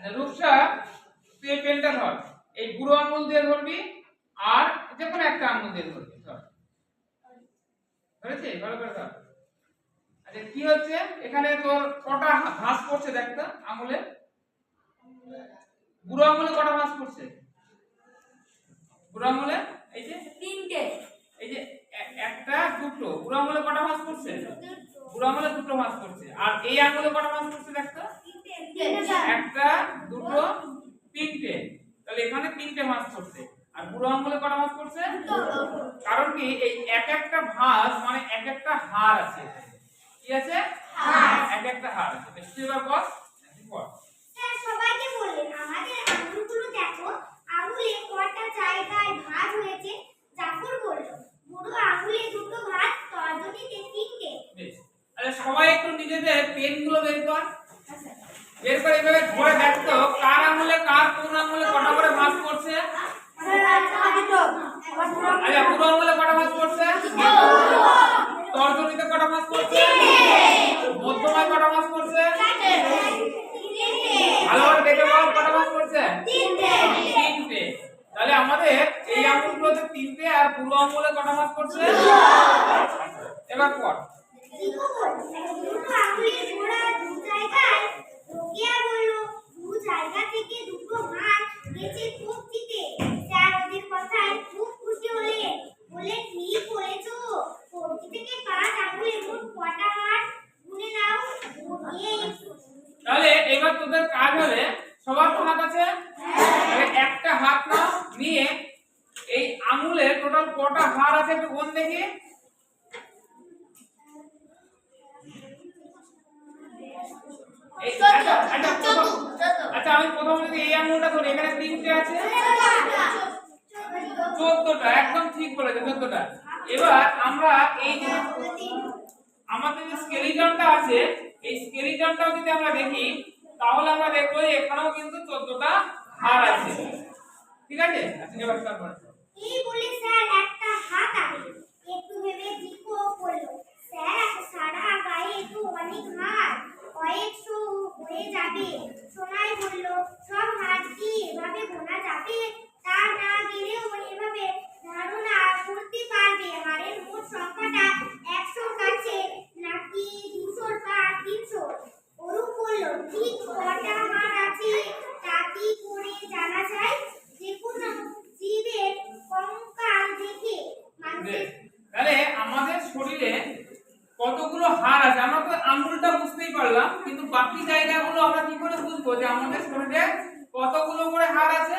আচ্ছা রূপসা তুই এই পেনটা ধর এই বুড়ো আঙুল দিয়ে ধরবি আর যে কোনো একটা আঙুল দিয়ে ধরবি ধর। ধরেছি ভালো করে ধর। আচ্ছা কি হচ্ছে? এখানে তোর কটা ভাঁজ পড়ছে দেখ তো আঙুলে। বুড়ো আঙুলে কটা ভাঁজ পড়ছে? বুড়ো আঙুলে এই যে? তিনটে। এই যে একটা দুটো। বুড়ো আঙুলে কটা ভাঁজ পড়ছে? বুড়ো আঙুলে দুটো ভাঁজ পড়ছে। আর এই আঙুলে কটা ভাঁজ একটা দুটো তিনটে। তাহলে এখানে তিনটে মাছ পড়ছে আর বুড়ো আঙ্গুলে কটা মাছ পড়ছে কারণ কি এই এক একটা ভাঁজ মানে এক একটা হার আছে কি আছে? এক একটা হার আছে। বেশ এবার বস তুই সবাইকে বললেন আমাদের আঙুলগুলো দেখো আঙুলে কটা জায়গায় ভাঁজ হয়েছে জাফর বলল বুড়ো আঙুলে দুটো ভাঁজ তর্জনীতে তিনটে। বেশ। আচ্ছা সবাই একটু নিজেদের পেনগুলো বের কর। বের করে এভাবে ধরে দেখতো, কার আঙুলে, কার কোন আঙুলে কটা করে মাছ পড়ছে? আচ্ছা বুড়ো আঙুলে কটা মাছ পড়ছে? তর্জনীতে কটা মাছ পড়ছে? মধ্যমায় কটা মাছ পড়ছে? ভালো করে দেখে কটা মাছ পড়ছে? তিনটে। তাহলে আমাদের এই আঙুলগুলোতে তিনটে আর পুরো আঙুলে কটা মাছ পড়ছে? এবার পর দীপু বলল, দুটো আঙুলের গোড়া দু জায়গায় রোকেয়া বলল দু জায়গা থেকে দুটো স্যার, ওদের কথায় খুব খুশি হলেন বলে ঠিক করেছ? কবজি থেকে পাঁচ আঙুলে কটা হাত? গুনে নাও তাহলে এবার তোদের কাজ হবে। সবার তো হাত আছে তাহলে একটা হাত নাও নিয়ে এই আঙুলে টোটাল কটা হাড় আছে একটু কোন দেখি এই আচ্ছা আচ্ছা প্রথম- যদি এই এখানে তিনটে আছে। একদম ঠিক বলেছে এবার আমরা এই যে আমাদের যে আছে, এই যদি আমরা দেখি, তাহলে আমরা দেখব এখানেও কিন্তু চোদ্দটা হাড় আছে। ঠিক আছে? আচ্ছা এবার তারপর এই বলে স্যার একটা হাত আনলো একটু ভেবে জিকো বলল স্যার সারা গায়ে তো অনেক হাত কয়েকশো হয়ে যাবে সোনাই বলল সব হাত কি এভাবে গোনা যাবে তা না গেলেও এভাবে ধারণা করতে পারবে হাড়ের মোট সংখ্যাটা একশোর কাছে নাকি দুশোর বা তিনশোর অরূপ বলল ঠিক কটা হাত আছে তা কি করে জানা যায় যে কোনো জীবের কঙ্কাল দেখে মানুষের বেশ। তাহলে আমাদের শরীরে কতগুলো হাড় আছে? আমরা তো আঙুলটা বুঝতেই পারলাম, কিন্তু বাকি জায়গাগুলো আমরা কি করে বুঝব যে আমাদের শরীরে কতগুলো করে হাড় আছে?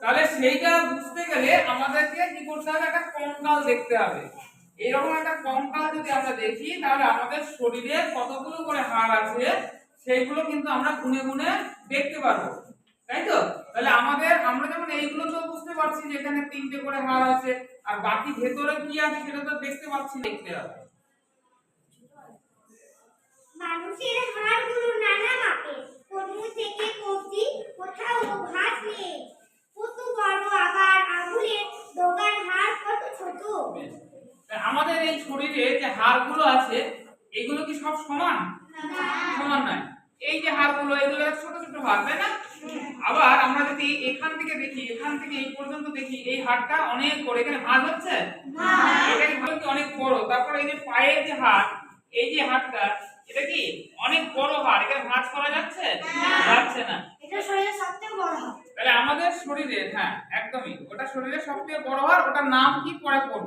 তাহলে সেইটা বুঝতে গেলে আমাদেরকে কি করতে হবে? একটা কঙ্কাল দেখতে হবে। এরকম একটা কঙ্কাল যদি আমরা দেখি, তাহলে আমাদের শরীরে কতগুলো করে হাড় আছে, সেইগুলো কিন্তু আমরা গুনে গুনে দেখতে পারব। তাই তো? তাহলে আমাদের, আমরা যেমন এইগুলো তো বুঝতে পারছি যে এখানে তিনটে করে হাড় আছে আর বাকি ভেতরে কি আছে সেটা তো দেখতে পাচ্ছি না, দেখতে হবে। মানুষের হাড়গুলো নানা কর্ম থেকে কবজি কোথাও ভাঁজ নেই। কত বড় আবার আঙুলের ডগার হাড় কত ছোট। আমাদের এই শরীরে যে হাড়গুলো আছে এগুলো কি সব সমান? সমান। নয়। এই যে হাড়গুলো এগুলো ছোট ছোট হাড় তাই না? আবার আমরা যদি এখান থেকে দেখি এখান থেকে এই পর্যন্ত দেখি এই হাড়টা অনেক বড়। এখানে ভাঁজ হচ্ছে? এটা অনেক বড়। তারপরে এই যে পায়ের যে হাড় এই যে হাড়টা এটা কি অনেক বড় হাড়? এখানে ভাঁজ করা যাচ্ছে? যাচ্ছে না। এটা শরীরের সবথেকে বড় হাড়। তাহলে আমাদের শরীরে হ্যাঁ একদমই। ওটা শরীরের সবথেকে বড় হাড় ওটার নাম কি পরে পড়ব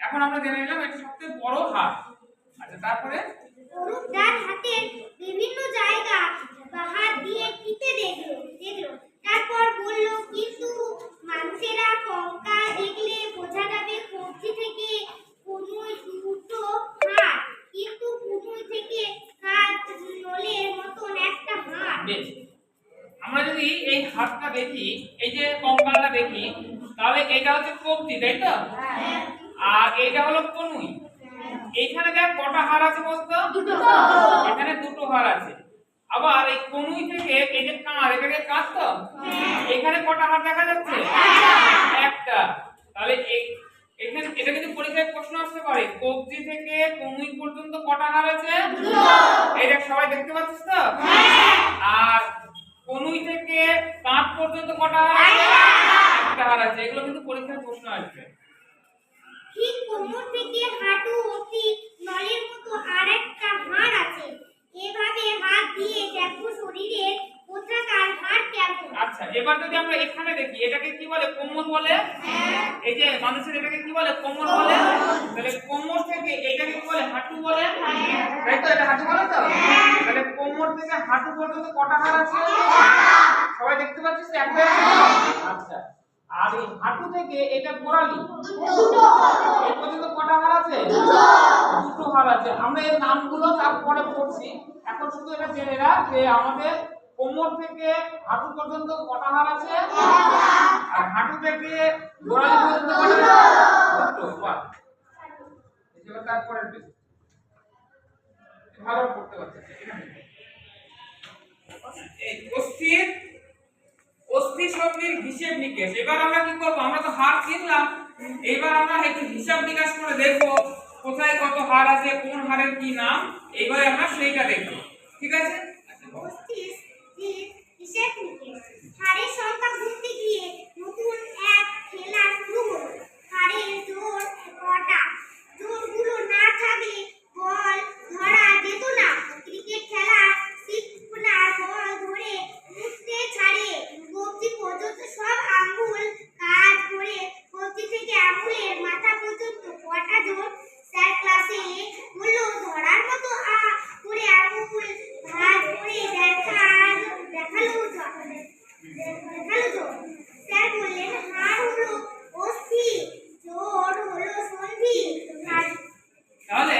এখন আমরা জেনে নিলাম এটা সবথেকে বড় হাড়। আচ্ছা তারপরে? তার হাতের বিভিন্ন জায়গা বা দিয়ে টিপে দেখল? দেখল। তারপর বলল কিন্তু মানুষেরা কঙ্কা দেখলে বোঝা যাবে কবজি থেকে কুনুই দুটো হাত কিন্তু কুনুই থেকে হাত নলের মতন একটা হাত বেশ। আমরা যদি এই হাতটা দেখি এই যে কঙ্কালটা দেখি তাহলে এটা হচ্ছে কবজি তাই তো? আর এটা হলো কনুই। এইখানে দেখ কটা হাড় আছে বলতো? দুটো। এখানে দুটো হাড় আছে। এই কনুই থেকে এই যে কাঁধ এটাকে কাঁধ তো? এখানে কটা হাড় দেখা যাচ্ছে? একটা। তাহলে এখানে এটা কিন্তু পরীক্ষায় প্রশ্ন আসতে পারে। কবজি থেকে কনুই পর্যন্ত কটা হাড় আছে? এটা সবাই দেখতে পাচ্ছিস তো? আর কনুই থেকে পর্যন্ত কটা হাড় আছে একটা হাড় আছে। এগুলো কিন্তু পরীক্ষায় প্রশ্ন আসবে। ঠিক কোমর থেকে হাঁটু অবধি নলের মতো আরেকটা হাড় আছে? এভাবে হাত দিয়ে দেখো শরীরের কোথাকার হাড় কেমন আচ্ছা এবার যদি আমরা এখানে দেখি এটাকে কি বলে? কোমর বলে? এই যে মানুষের এটাকে কি বলে? কোমর বলে। তাহলে কোমর থেকে এটাকে কি বলে? হাঁটু বলে। তাই তো এটা হাঁটু বলে তো? তাহলে কোমর থেকে হাঁটু পর্যন্ত কটা হাড় আছে? সবাই দেখতে পাচ্ছিস একটা আচ্ছা। আর এই হাঁটু থেকে এটা গোড়ালি এই পর্যন্ত কটা হাড় আছে? দুটো। হাড় আছে। আমরা এর নামগুলো তারপরে পড়ছি। এখন শুধু এটা জেনে রাখ যে আমাদের কোমর থেকে হাঁটু পর্যন্ত কটা হাড় আছে? আর হাঁটু থেকে গোড়ালি পর্যন্ত কটা এবার তারপরে ভালো পড়তে পারছে এই অস্থির অস্থি শক্তির হিসেব নিকেশ। এবার আমরা কি করব? আমরা তো হার কিনলাম। এবার আমরা একটু হিসাব নিকাশ করে দেখব কোথায় কত হার আছে, কোন হারের কি নাম। এবারে আমরা সেইটা দেখব। ঠিক আছে আচ্ছা, বলো। অস্থির হিসেব নিকেশ হাড়ের সংখ্যা গুনতে গিয়ে নতুন এক খেলা শুরু হলো হাড়ের জোর কটা জোরগুলো না থাকলে বল ধরা যেত না ক্রিকেট খেলার সিপনার বল ধরে উঠতে ছাড়ে কবজি পর্যন্ত সব আঙ্গুল কাজ করে কবজি থেকে আঙ্গুলের মাথা পর্যন্ত কটা জোর স্যার ক্লাসে বলল ধরার মতো আ করে আঙ্গুল ভাঁজ করে দেখাল দেখাল জ- দেখাল জোর স্যার বললেন হাড় হলো অস্থি জোর হলো সন্ধি আর তাহলে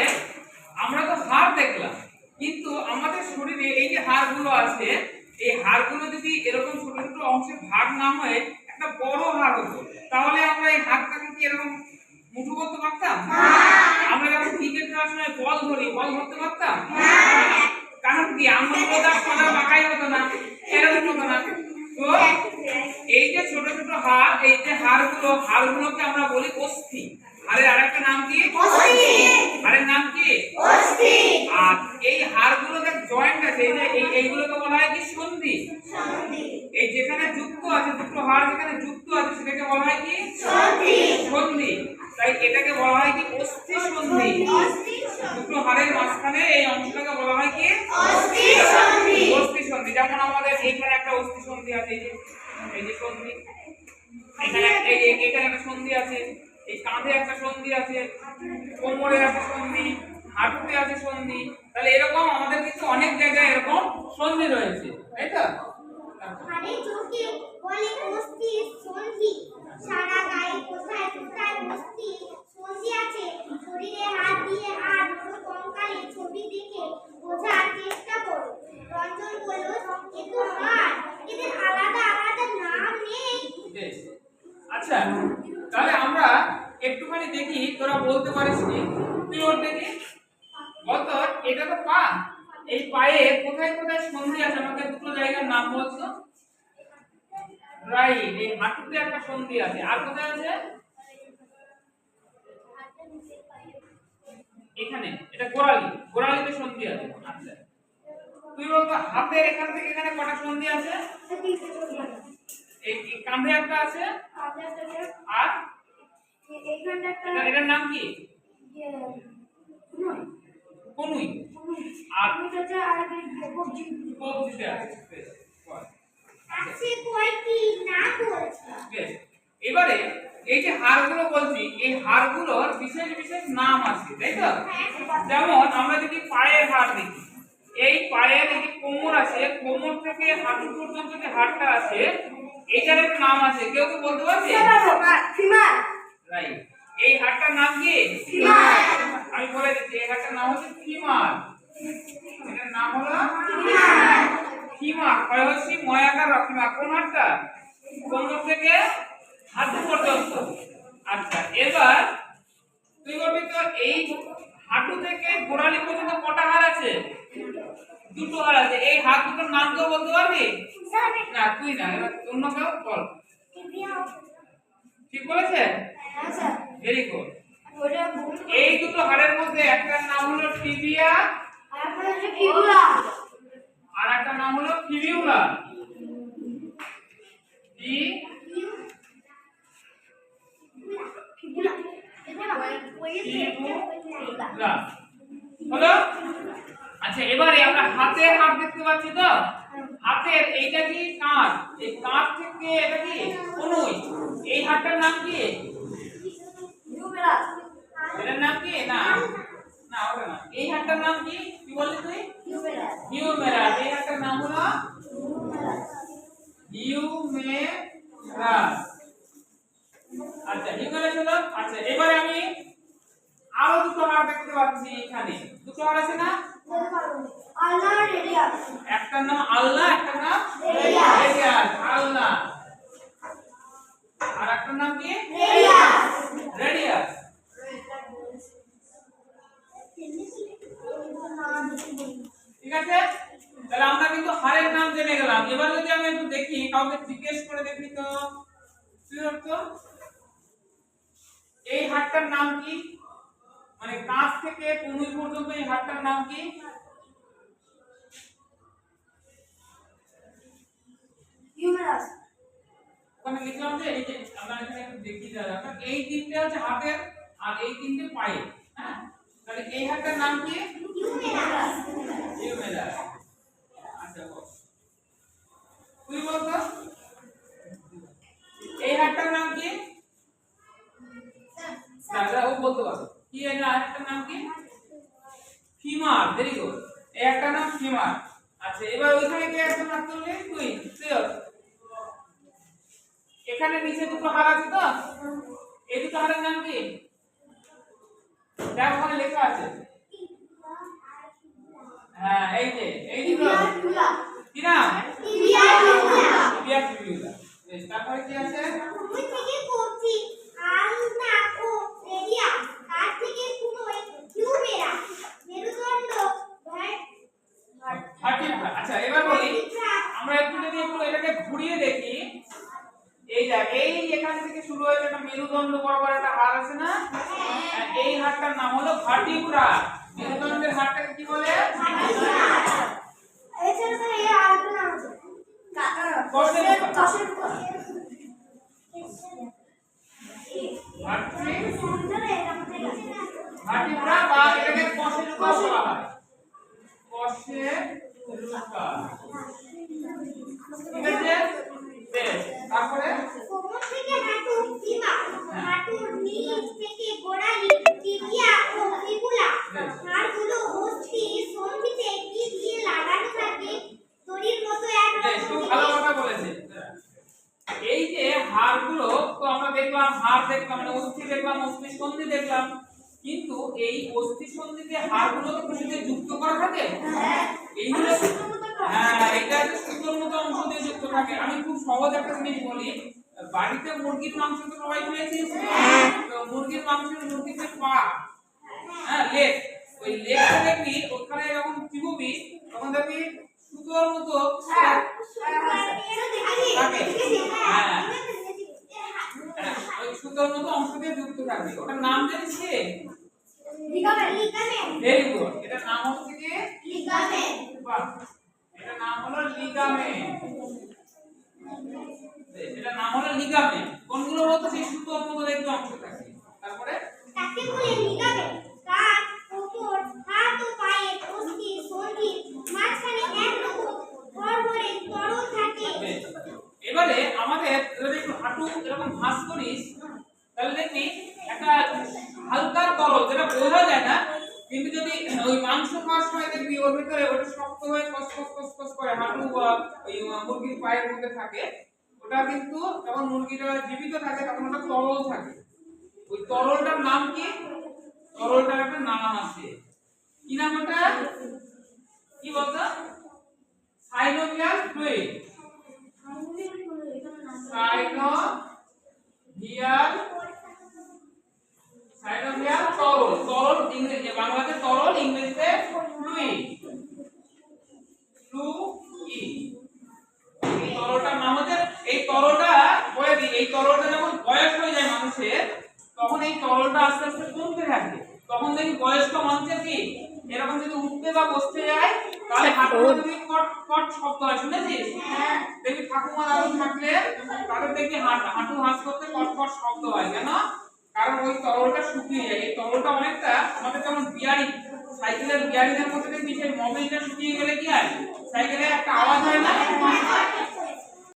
আমরা তো হাড় দেখলাম কিন্তু আমাদের শরীরে এই যে হাড়গুলো আছে এই হাড়গুলো যদি এরকম ছোট ছোট অংশে ভাগ না হয়ে একটা বড় হাড় হতো তাহলে আমরা এই হাড়টাকে কি এরকম মুঠো করতে পারতাম আমরা যখন খেলার সময় বল ধরি বল ধরতে পারতাম কারণ কি আমরা সোজা বাঁকাই হতো না এরকম হতো না। তো এই যে ছোট ছোট হাড় এই যে হাড়গুলো হাড়গুলোকে আমরা বলি অস্থি। হাড়ের আরেকটা নাম কি? হাড়ের নাম কি? আর এই হাড়গুলোতে জয়েন্ট আছে এই যে এই এইগুলোকে বলা হয় কি সন্ধি? এই যেখানে যুক্ত আছে দুটো হাড় যেখানে যুক্ত আছে সেটাকে বলা হয় কি? সন্ধি। তাই এটাকে বলা হয় কি অস্থি সন্ধি। দুটো হাড়ের মাঝখানে এই অংশটাকে বলা হয় কি? অস্থি সন্ধি। যেমন আমাদের এইখানে একটা অস্থি সন্ধি আছে এই যে এই যে সন্ধি। এখানে এখানে একটা সন্ধি আছে। এই কাঁধে একটা সন্ধি আছে, কোমরে একটা সন্ধি, হাঁটুতে আছে সন্ধি। তাহলে এরকম আমাদের কিন্তু অনেক জায়গায় এরকম সন্ধি রয়েছে, তাই তো? সন্ধি, সারা গায়ে কোথায় কোথায় সন্ধি আছে শরীরে হাত দিয়ে আর দুটো কঙ্কালে ছবি দেখে বোঝার চেষ্টা করো রঞ্জন বলল এ তো হাড় এদের আলাদা আলাদা নাম নেই বেশ। আচ্ছা তাহলে আমরা একটুখানি দেখি তোরা বলতে পারিস কি তুই ওর দেখি বলতো এটা তো পা এই পায়ে কোথায় কোথায় সন্ধি আছে আমাকে দুটো জায়গার নাম বলছো রাইট এই হাঁটুতে একটা সন্ধি আছে আর কোথায় আছে এখানে এটা গোড়ালি গোড়ালিতে সন্ধি আছে। আচ্ছা। তুই বলতো হাতের এখান থেকে এখানে কটা সন্ধি আছে? এই কাঁধে একটা আছে আর এটা এটার নাম কি? কনুই। আর কবজিতে আছে? বলছি? বেশ। এবারে এই যে হাড়গুলো বলছি এই হাড়গুলোর বিশেষ বিশেষ নাম আছে তাই তো? যেমন আমরা যদি পায়ের হাড় দেখি এই পায়ের এই যে কোমর আছে কোমর থেকে হাঁটু পর্যন্ত যে হাড়টা আছে এটার একটা নাম আছে কেউ কি বলতে পারবে? রাইট এই হাড়টার নাম কি? আমি বলে দিচ্ছি এই হাড়টার নাম হচ্ছে ফিমার। এটার নাম হলো ফিমার। হয় হচ্ছে? ময়াকার রক্ষিমা কোন হাড়টা কোমর থেকে হাঁটু পর্যন্ত আচ্ছা এবার তুই বলবি তো এই হাঁটু থেকে গোড়ালি পর্যন্ত কটা হাড় আছে? দুটো হাড় আছে। এই হাত দুটোর নাম কেউ বলতে পারবি? না তুই না এবার অন্য কেউ বল। ঠিক বলেছে? ভেরি গুড এই দুটো হাড়ের মধ্যে একটার নাম হলো টিবিয়া আর একটা নাম হলো ফিবিউলা আমরা হাতের হাত দেখতে পাচ্ছি তো? হাতের এইটা কি কাঁধ? এই কাঁধ থেকে এটা কি? কনুই এই হাতটার নাম কি? এটার নাম কি? না। না ওটা না। এই হাতটার নাম কি? কি বললি তুই? হিউমেরাস এই হাতটার নাম হলো হিউমেরাস আচ্ছা হিউমেরাস হলো আচ্ছা এবারে আমি আরও দুটো হাত দেখতে পাচ্ছি এখানে দুটো হাত আছে না একটার নাম আল্লাহ একটার নাম রেডিয়াস। রেডিয়াস আল্লাহ আর একটার নাম কি রেডিয়াস ঠিক আছে তাহলে আমরা কিন্তু হারের নাম এবার যদি আমি একটু দেখি কাউকে জিজ্ঞেস করে দেখি তো। কি হতো এই হাটটার নাম কি? মানে কাঁচ থেকে কনুই পর্যন্ত এই হাটটার নাম কি? ওখানে লিখলাম যে এই যে আমরা এখানে একটু দেখি যা যাক। এই তিনটে হচ্ছে হাতের আর এই তিনটে পায়ে হ্যাঁ? তাহলে এই হাটটার নাম কি? হিউমেরাস আচ্ছা বল তুই বল তো এই হাটটার নাম কি দাদা ও বলতে পারো কি এই হাটটার নাম কি ফিমার ভেরি গুড এই একটা নাম ফিমার আচ্ছা এবার ওইখানে কে একজন হাত তুললি তুই তুই এখানে নিচে দুটো হার আছে তো এই দুটো হারের নাম কি দেখ ওখানে লেখা আছে হ্যাঁ এই যে এই দুটো কি নাম? ইলিয়াস বিবিউলা বেশ তারপরে কি আছে হার্টিন আচ্ছা এবার বলি আমরা একটু যদি একটু এটাকে ঘুরিয়ে দেখি এই দেখ এই এখান থেকে শুরু হয়েছে একটা মেরুদণ্ড বরাবর একটা হাড় আছে না হ্যাঁ, এই হাড়টার নাম হলো ভার্টিব্রা মেরুদণ্ডের হাড়টাকে কি বলে ভার্টিব্রা বা এটাকে কশেরুকা বলা হয় কশেরুকা ঠিক আছে বেশ তারপরে কোমর থেকে হাঁটু সীমা হাঁটুর নিচ থেকে গোড়ালি টিবিয়া ও ফিবুলা হাড়গুলো অস্থি সন্ধিতে কি দিয়ে লাগানো থাকে দড়ির মতো এক বেশ খুব ভালো কথা বলেছে এই যে হাড়গুলো তো আমরা দেখলাম হাড় দেখলাম মানে অস্থি দেখলাম অস্থি সন্ধি দেখলাম কিন্তু এই অস্থি সন্ধিতে হাড়গুলো তো কিছু দিয়ে যুক্ত করা থাকে এইগুলো হ্যাঁ এটা হচ্ছে সুতোর মতো অংশ দিয়ে যুক্ত থাকে আমি খুব সহজ একটা জিনিস বলি বাড়িতে মুরগির মাংস তো সবাই খেয়েছিস তো মুরগির মাংসের মুরগির যে পা হ্যাঁ লেগ ওই লেগটা দেখবি ওখানে যখন চিবুবি তখন দেখবি সুতোর মতো হ্যাঁ। হ্যাঁ, ওই সুতোর মতো অংশ দিয়ে যুক্ত থাকবে। ওটার নাম জানিস কি? ভেরি গুড এটার নাম হচ্ছে কি বাহ, এটার নাম হলো লিগামেন্ট। এটার নাম হলো লিগামেন্ট কোনগুলো বলতো? সেই সুতোর মতো দেখতে অংশ থাকে। তারপরে? তাকে বলে লিগামেন্ট কাঁধ কোমর হাত ও পায়ের অস্থি সন্ধি মাঝখানে একরকম ভরভরে তরল থাকে। এবারে আমাদের যদি একটু হাঁটু এরকম ভাঁজ করিস তাহলে দেখবি একটা হালকা তরল যেটা বোঝা যায় না কিন্তু যদি ওই মাংস খাওয়ার সময় দেখবি ওর ভিতরে ওটা শক্ত হয়ে কস কস কস কস করে হাঁটু বা ওই মুরগির পায়ের মধ্যে থাকে কিন্তু যখন মুরগিটা জীবিত থাকে, তখন ওটা তরল থাকে। ওই তরলটার নাম কি? তরলটার একটা নাম আছে। কি নাম ওটা? কি বলতো? সাইনোভিয়াল ফ্লুইড সাইনোভিয়াল সাইনোভিয়াল তরল। তরল ইংরেজি, বাংলাতে তরল, ইংরেজিতে ফ্লুইড ফ্লুইড এই তরলটার নাম এই তরলটা বলে দিই। এই তরলটা যখন বয়স হয়ে যায় মানুষের তখন এই তরলটা আস্তে আস্তে কমতে থাকে। তখন দেখি বয়স্ক মানুষের কি এরকম যদি উঠতে বা বসতে যায় তাহলে হাঁটুটা যদি কট কট কট শব্দ হয় শুনেছিস? দেখবি ঠাকুমা দাদু থাকলে তাদের দেখবি হাঁটু হাঁটু হাঁস করতে কট কট শব্দ হয় কেন? কারণ ওই তরলটা শুকিয়ে যায়। এই তরলটা অনেকটা আমাদের যেমন বিয়ারিং সাইকেলের গিয়ারিং এর মধ্যে দেখবি সেই মোবিলটা শুকিয়ে গেলে কি হয়? সাইকেলে একটা আওয়াজ হয় না?